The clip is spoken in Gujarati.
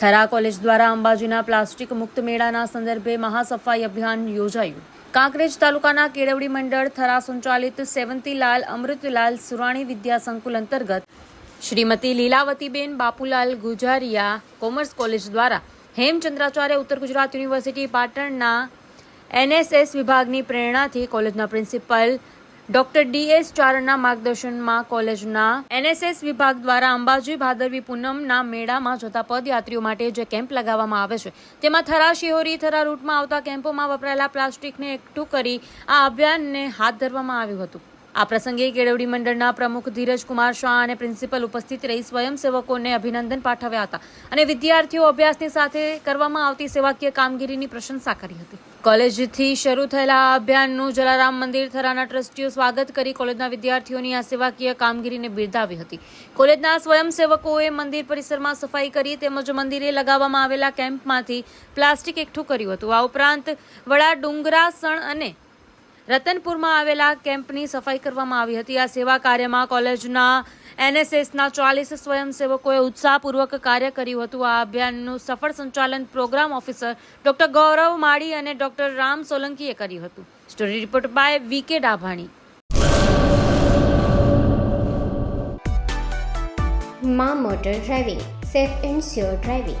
થરા કોલેજ દ્વારા અંબાજીના પ્લાસ્ટિક મુક્ત મેળાના સંદર્ભે મહાસફાઈ અભિયાન યોજાયું. કાંકરેજ તાલુકાના કેળવડી મંડળ થરા સંચાલિત સેવંતીલાલ અમૃતલાલ સુરાણી વિદ્યા સંકુલ અંતર્ગત શ્રીમતી લીલાવતીબેન બાપુલાલ ગુજારિયા કોમર્સ કોલેજ દ્વારા હેમચંદ્રાચાર્ય ઉત્તર ગુજરાત યુનિવર્સિટી પાટણના એનએસએસ વિભાગની પ્રેરણાથી કોલેજના પ્રિન્સિપલ ડોક્ટર ડીએસ ચારણના માર્ગદર્શનમાં કોલેજના એનએસએસ વિભાગ દ્વારા અંબાજી ભાદરવી પૂનમના મેળામાં જતા પદયાત્રીઓ માટે જે કેમ્પ લગાવવામાં આવે છે, તેમાં થરા શિહોરી, થરા રૂટમાં આવતા કેમ્પોમાં વપરાયેલા પ્લાસ્ટિકને એકઠું કરી આ અભિયાનને હાથ ધરવામાં આવ્યું હતું. આ પ્રસંગે કેળવડી મંડળના પ્રમુખ ધીરજકુમાર શાહ અને પ્રિન્સિપલ ઉપસ્થિત રહી સ્વયંસેવકોને અભિનંદન પાઠવ્યા હતા અને વિદ્યાર્થીઓ અભ્યાસની સાથે કરવામાં આવતી સેવાકીય કામગીરીની પ્રશંસા કરી હતી. કોલેજથી શરૂ થયેલા આ અભિયાનનું જલારામ મંદિર થરાના ટ્રસ્ટીઓ સ્વાગત કરી કોલેજના વિદ્યાર્થીઓની આ સેવાકીય કામગીરીને બિરદાવી હતી. કોલેજના સ્વયંસેવકોએ મંદિર પરિસરમાં સફાઈ કરી તેમજ મંદિરે લગાવવામાં આવેલા કેમ્પમાંથી પ્લાસ્ટિક એકઠું કર્યું હતું. આ ઉપરાંત વડા ડુંગરાસણ અને રતનપુરમાં આવેલા કેમ્પની સફાઈ કરવામાં આવી હતી. આ સેવા કાર્યમાં કોલેજના એનએસએસના ચાલીસ સ્વયંસેવકોએ ઉત્સાહપૂર્વક કાર્ય કર્યું હતું. આ અભિયાનનું સફળ સંચાલન programme officer doctor Gaurav Mali અને ડોક્ટર રામ સોલંકીએ કર્યું હતું. Story report by V Dabhani. મા motor driving, safe and sure driving.